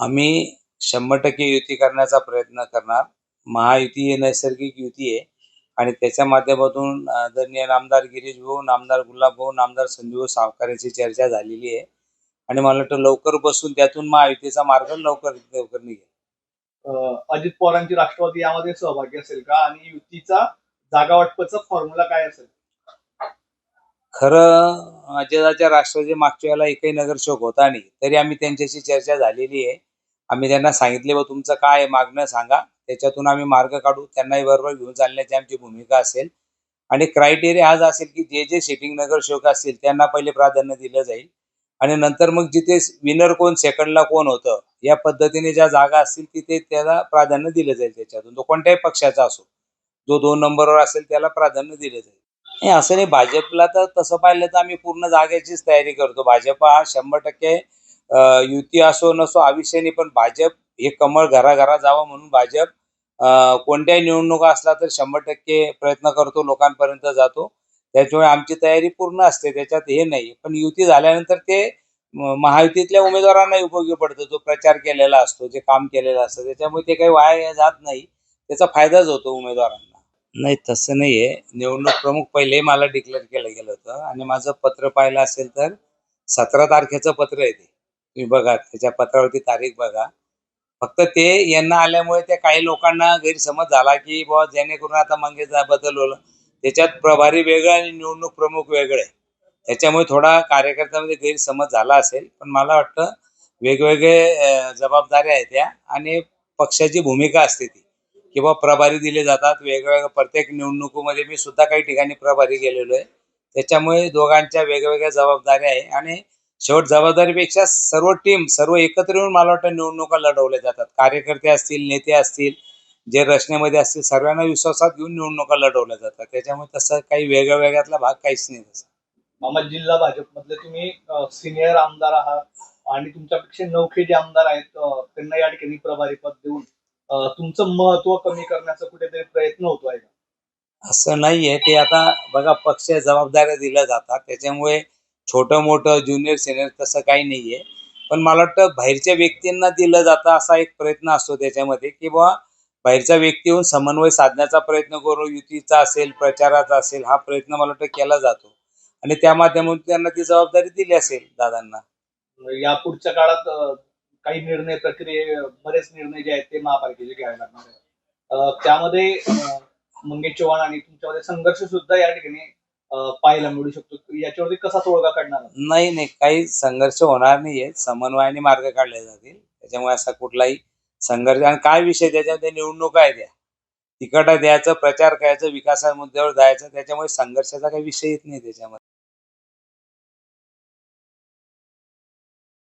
आम्ही शंभर टक्के युती करण्याचा प्रयत्न करणार. महायुती ही नैसर्गिक युती आहे. आणि त्याच्या माध्यमातून आदरणीय नामदार गिरीश भाऊ नामदार गुलाब भाऊ नामदार संजू सावकारांची चर्चा झालेली आहे. आणि मला वाटतं लवकर बसून त्यातून महायुतीचा मार्ग लवकर लवकर निघेल. अजित पवारांची राष्ट्रवादी यामध्ये सहभागी असेल का? आणि युतीचा जागा वाटपाचा फॉर्म्युला काय असेल? खरं अजयदाच्या राष्ट्रवादी मागच्या वेळेला एकही नगरसेवक होता नाही. तरी आम्ही त्यांच्याशी चर्चा झालेली आहे. आम्ही त्यांना सांगितले व तुमचं काय मागणं सांगा. त्याच्यातून आम्ही मार्ग काढू. त्यांनाही बरोबर घेऊन चालण्याची आमची भूमिका असेल. आणि क्रायटेरिया आज असेल की जे जे सिटिंग नगरसेवक असतील त्यांना पहिले प्राधान्य दिलं जाईल. आणि नंतर मग जिथे विनर कोण सेकंडला कोण होतं या पद्धतीने ज्या जागा असतील तिथे त्याला प्राधान्य दिलं जाईल त्याच्यातून. तो कोणत्याही पक्षाचा असो. जो दोन नंबरवर असेल त्याला प्राधान्य दिलं जाईल. नाही असं नाही. भाजपला तर तसं पाहिलं तर आम्ही पूर्ण जागेचीच तयारी करतो. भाजप हा शंभर टक्के युती असो नसो आयुष्याने पण भाजप हे कमळ घराघरा जावं म्हणून भाजप कोणत्याही निवडणुका असला तर शंभर टक्के प्रयत्न करतो लोकांपर्यंत जातो. त्याच्यामुळे आमची तयारी पूर्ण असते त्याच्यात हे नाही. पण युती झाल्यानंतर ते महायुतीतल्या उमेदवारांना उपयोगी पडतं जो प्रचार केलेला असतो जे काम केलेलं असतं. त्याच्यामुळे ते काही वाया जात नाही. त्याचा फायदाच होतो उमेदवारांना. नाही तसं नाहीये. निवडणूक प्रमुख पहिले मला डिक्लेअर केलं गेलं होतं. आणि माझं पत्र पाहिलं असेल तर सतरा तारखेचं पत्र आहे ते. तुम्ही बघा त्याच्या पत्रावरती तारीख बघा. फक्त ते यांना आल्यामुळे त्या काही लोकांना गैरसमज झाला की बुवा जेणेकरून आता मंगेश बदल होलं त्याच्यात प्रभारी वेगळं आणि निवडणूक प्रमुख वेगळे. त्याच्यामुळे थोडा कार्यकर्त्यामध्ये गैरसमज झाला असेल पण मला वाटतं वेगवेगळे जबाबदाऱ्या आहेत त्या आणि पक्षाची भूमिका असते ती. किंवा प्रभारी दिले जातात वेगवेगळ्या प्रत्येक निवडणुकीमध्ये मी सुद्धा काही ठिकाणी प्रभारी गेलेलो आहे. त्याच्यामुळे दोघांच्या वेगवेगळ्या जबाबदाऱ्या आहे आणि शेवट जबाबदारीपेक्षा सर्व टीम सर्व एकत्र येऊन मला वाटतं निवडणुका लढवल्या जातात. कार्यकर्ते असतील नेते असतील जे रचनेमध्ये असतील सर्वांना विश्वासात घेऊन निवडणुका लढवल्या जातात. त्याच्यामुळे तसं काही वेगळ्या वेगळ्यातला भाग काहीच नाही तसं. मामा जिल्हा भाजपमधले तुम्ही सिनियर आमदार आहात आणि तुमच्यापेक्षा नौखे जे आमदार आहेत त्यांना या ठिकाणी प्रभारी पद देऊन तुमचं महत्त्व कमी करण्याचा कुठेतरी प्रयत्न होतोय का? असं नाहीये. ते आता बघा पक्ष जबाबदाऱ्या दिल्या जातात. त्याच्यामुळे छोटं मोठं ज्युनियर सिनियर तसं काही नाहीये. पण मला वाटतं बाहेरच्या व्यक्तींना दिलं जातं असा एक प्रयत्न असतो त्याच्यामध्ये की बुवा बाहेरचा व्यक्ती येऊन समन्वय साधण्याचा प्रयत्न करू युतीचा असेल प्रचाराचा असेल हा प्रयत्न मला वाटतं केला जातो. आणि त्या माध्यमातून त्यांना ती जबाबदारी दिली असेल दादांना. या पुढच्या काळात काही निर्णय प्रक्रिये बरेच निर्णय जे आहेत ते महापालिकेचे घ्यावे लागणार आहेत. त्यामध्ये मंगेश चव्हाण आणि तुमच्यामध्ये संघर्ष सुद्धा या ठिकाणी पाहायला मिळू शकतो. याच्यावरती कसा तोडगा काढणार? नाही नाही. काही संघर्ष होणार नाहीये. समन्वयाने मार्ग काढले जातील. त्याच्यामुळे असा कुठलाही संघर्ष आणि काय विषय त्याच्यामध्ये? निवडणुका आहे त्या. तिकट द्यायचं प्रचार करायचं विकासा मुद्द्यावर जायचं. त्याच्यामुळे संघर्षाचा काही विषय येत नाही त्याच्यामध्ये.